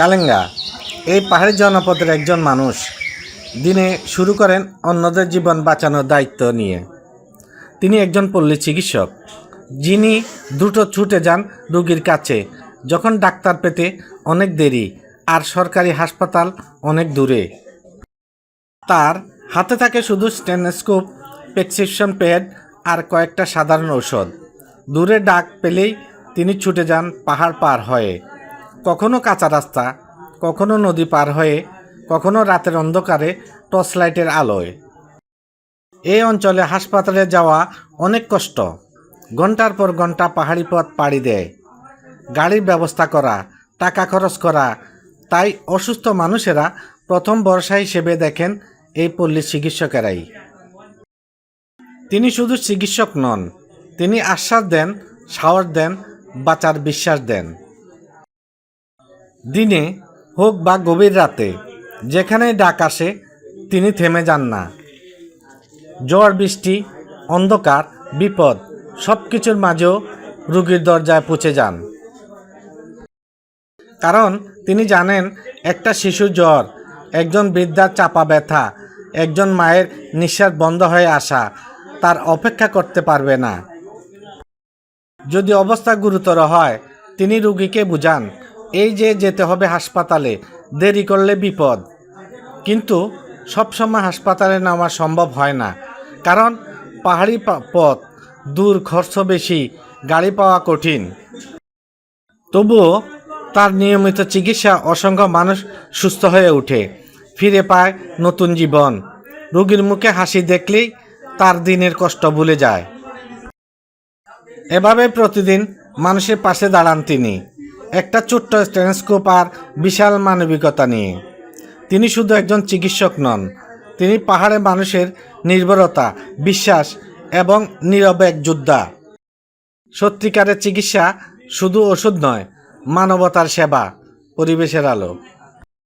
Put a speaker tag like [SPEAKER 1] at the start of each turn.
[SPEAKER 1] কালেঙ্গা। এই পাহাড়ি জনপদের একজন মানুষ দিনে শুরু করেন অন্যদের জীবন বাঁচানোর দায়িত্ব নিয়ে। তিনি একজন পল্লী চিকিৎসক, যিনি দ্রুত ছুটে যান রোগীর কাছে। যখন ডাক্তার পেতে অনেক দেরি আর সরকারি হাসপাতাল অনেক দূরে। তার হাতে থাকে শুধু স্টেনোস্কোপ প্রেসক্রিপশন প্যাড আর কয়েকটা সাধারণ ঔষধ। দূরে ডাক পেলেই তিনি ছুটে যান পাহাড় পার হয়ে। কখনো কাঁচা রাস্তা, কখনো নদী পার হয়ে, কখনো রাতের অন্ধকারে টর্চ লাইটের আলোয়। এই অঞ্চলে হাসপাতালে যাওয়া অনেক কষ্ট। ঘণ্টার পর ঘণ্টা পাহাড়ি পথ পাড়ি দেয়। গাড়ির ব্যবস্থা করা, টাকা খরচ করা, তাই অসুস্থ মানুষেরা প্রথম ভরসা হিসেবে দেখেন এই পল্লী চিকিৎসকেরাই। তিনি শুধু চিকিৎসক নন, তিনি আশ্বাস দেন, সাহস দেন, বাঁচার বিশ্বাস দেন। দিনে হোক বা গভীর রাতে যেখানেই ডাক আসে, তিনি থেমে যান না। ঝড়, বৃষ্টি, অন্ধকার, বিপদ সব কিছুর মাঝেও রুগীর দরজায় পৌঁছে যান। কারণ তিনি জানেন, একটা শিশুর জ্বর, একজন বৃদ্ধার চাপা ব্যথা, একজন মায়ের নিঃশ্বাস বন্ধ হয়ে আসা, তার অপেক্ষা করতে পারবে না। যদি অবস্থা গুরুতর হয়, তিনি রুগীকে বুঝান এই যে যেতে হবে হাসপাতালে, দেরি করলে বিপদ। কিন্তু সবসময় হাসপাতালে নেওয়া সম্ভব হয় না। কারণ পাহাড়ি পথ, দূর খরচ বেশি, গাড়ি পাওয়া কঠিন। তবুও তার নিয়মিত চিকিৎসা অসংখ্য মানুষ সুস্থ হয়ে ওঠে, ফিরে পায় নতুন জীবন। রোগীর মুখে হাসি দেখলেই তার দিনের কষ্ট ভুলে যায়। এভাবে প্রতিদিন মানুষের পাশে দাঁড়ান তিনি। একটা ছোট্ট স্টেনস্কোপ আর বিশাল মানবিকতা নিয়ে। তিনি শুধু একজন চিকিৎসক নন, তিনি পাহাড়ে মানুষের নির্ভরতা, বিশ্বাস এবং নীরব এক যোদ্ধা। সত্যিকারের চিকিৎসা শুধু ওষুধ নয়, মানবতার সেবা, পরিবেশের আলো।